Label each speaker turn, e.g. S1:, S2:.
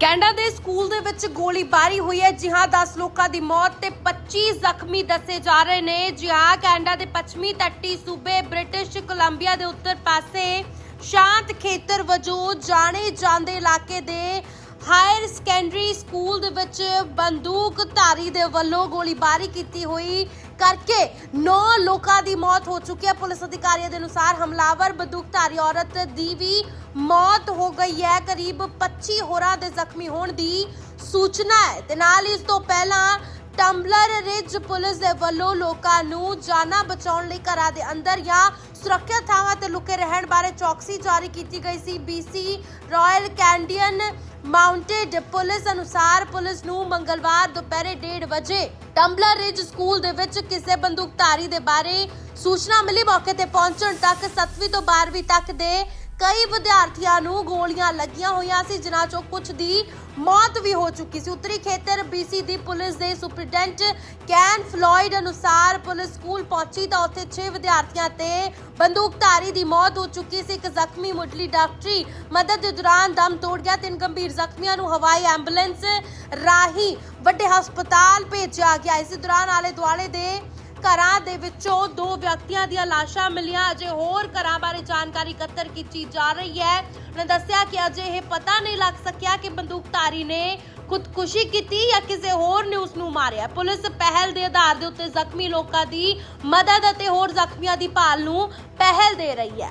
S1: Canada ਦੇ school ਦੇ ਵਿੱਚ ਗੋਲੀਬਾਰੀ ਹੋਈ ਹੈ। ਜਿਹਾਂ 10 ਲੋਕਾਂ ਦੀ ਮੌਤ ਤੇ 25 ਜ਼ਖਮੀ ਦੱਸੇ ਜਾ ਰਹੇ ਨੇ। ਜਿਹਾਂ ਕੈਨੇਡਾ ਦੇ ਪੱਛਮੀ ਤੱਟੀ ਸੂਬੇ ਬ੍ਰਿਟਿਸ਼ ਕੋਲੰਬੀਆ ਦੇ ਉੱਤਰ ਪਾਸੇ ਸ਼ਾਂਤ ਖੇਤਰ ਵਜੋਂ ਜਾਣੇ ਜਾਂਦੇ ਇਲਾਕੇ ਦੇ ਹਾਇਰ ਸੈਕੰਡਰੀ ਸਕੂਲ ਦੇ ਵਿੱਚ ਬੰਦੂਕਧਾਰੀ ਦੇ ਵੱਲੋਂ ਗੋਲੀਬਾਰੀ ਕੀਤੀ ਹੋਈ ਕਰਕੇ 9 ਲੋਕਾਂ ਦੀ ਮੌਤ ਹੋ ਚੁੱਕੀ ਹੈ। ਪੁਲਿਸ ਅਧਿਕਾਰੀਆਂ ਦੇ ਅਨੁਸਾਰ ਹਮਲਾਵਰ ਬੰਦੂਕਧਾਰੀ ਔਰਤ ਦੀ ਵੀ ਮੌਤ ਹੋ ਗਈ ਹੈ। ਕਰੀਬ 25 ਹੋਰਾਂ ਦੇ ਜ਼ਖਮੀ ਹੋਣ ਦੀ ਸੂਚਨਾ ਹੈ। ਤੇ ਨਾਲ ਇਸ ਤੋਂ ਪਹਿਲਾਂ ਟੰਬਲਰ ਰਿਜ ਪੁਲਿਸ ਦੇ ਵੱਲੋਂ ਲੋਕਾਂ ਨੂੰ ਜਾਨਾਂ ਬਚਾਉਣ ਲਈ ਘਰਾਂ ਦੇ ਅੰਦਰ ਜਾਂ ਸੁਰੱਖਿਅਤ ਥਾਵਾਂ ਤੇ ਲੁਕੇ ਰਹਿਣ ਬਾਰੇ ਚੌਕਸੀ ਜਾਰੀ ਕੀਤੀ ਗਈ ਸੀ। BC Royal Canadian Mounted Police ਅਨੁਸਾਰ ਪੁਲਿਸ ਨੂੰ ਮੰਗਲਵਾਰ ਦੁਪਹਿਰੇ 1:30 ਵਜੇ ਟੰਬਲਰ ਰਿਜ ਸਕੂਲ ਦੇ ਵਿੱਚ ਕਿਸੇ ਬੰਦੂਕਧਾਰੀ ਦੇ ਬਾਰੇ ਸੂਚਨਾ ਮਿਲੀ। ਮੌਕੇ ਤੇ ਪਹੁੰਚਣ ਤੱਕ 7ਵੀਂ ਤੋਂ 12ਵੀਂ ਤੱਕ ਦੇ ਕਈ ਵਿਦਿਆਰਥੀਆਂ ਨੂੰ ਗੋਲੀਆਂ ਲੱਗੀਆਂ ਹੋਈਆਂ ਸੀ, ਜਿਨ੍ਹਾਂ ਚੋਂ ਕੁਝ ਦੀ ਮੌਤ ਵੀ ਹੋ ਚੁੱਕੀ ਸੀ। ਉੱਤਰੀ ਖੇਤਰ BC ਦੀ ਪੁਲਿਸ ਦੇ ਸੁਪਰਡੈਂਟ ਕੈਨ ਫਲੋਇਡ ਅਨੁਸਾਰ ਪੁਲਿਸ ਸਕੂਲ ਪਹੁੰਚੀ ਤਾਂ ਉੱਥੇ 6 ਵਿਦਿਆਰਥੀਆਂ ਤੇ ਬੰਦੂਕਧਾਰੀ ਦੀ ਮੌਤ ਹੋ ਚੁੱਕੀ ਸੀ। ਇੱਕ ਜ਼ਖਮੀ ਮੁੱਢਲੀ ਡਾਕਟਰੀ ਮਦਦ ਦੇ ਦੌਰਾਨ ਦਮ ਤੋੜ ਗਿਆ। ਤਿੰਨ ਗੰਭੀਰ ਜ਼ਖਮੀਆਂ ਨੂੰ ਹਵਾਈ ਐਂਬੂਲੈਂਸ ਰਾਹੀਂ ਵੱਡੇ ਹਸਪਤਾਲ ਭੇਜਿਆ ਗਿਆ। ਇਸ ਦੌਰਾਨ ਆਲੇ ਦੁਆਲੇ ਦੇ ਘਰਾਂ ਦੇ ਵਿੱਚੋਂ ਦੋ ਵਿਅਕਤੀਆਂ ਦੀਆਂ ਲਾਸ਼ਾਂ ਮਿਲੀਆਂ। ਅਜੇ ਹੋਰ ਘਰਾਂ ਬਾਰੇ ਜਾਣਕਾਰੀ ਇਕੱਤਰ ਕੀਤੀ ਜਾ ਰਹੀ ਹੈ। ਉਹਨੇ ਦੱਸਿਆ ਕਿ ਅਜੇ ਇਹ ਪਤਾ ਨਹੀਂ ਲੱਗ ਸਕਿਆ ਕਿ ਬੰਦੂਕਧਾਰੀ ਨੇ ਖੁਦਕੁਸ਼ੀ ਕੀਤੀ ਜਾਂ ਕਿਸੇ ਹੋਰ ਨੇ ਉਸ ਨੂੰ ਮਾਰਿਆ। ਪੁਲਿਸ ਪਹਿਲ ਦੇ ਆਧਾਰ ਦੇ ਉੱਤੇ ਜ਼ਖਮੀ ਲੋਕਾਂ ਦੀ ਮਦਦ ਅਤੇ ਹੋਰ ਜ਼ਖਮੀਆਂ ਦੀ ਭਾਲ ਨੂੰ ਪਹਿਲ ਦੇ ਰਹੀ ਹੈ।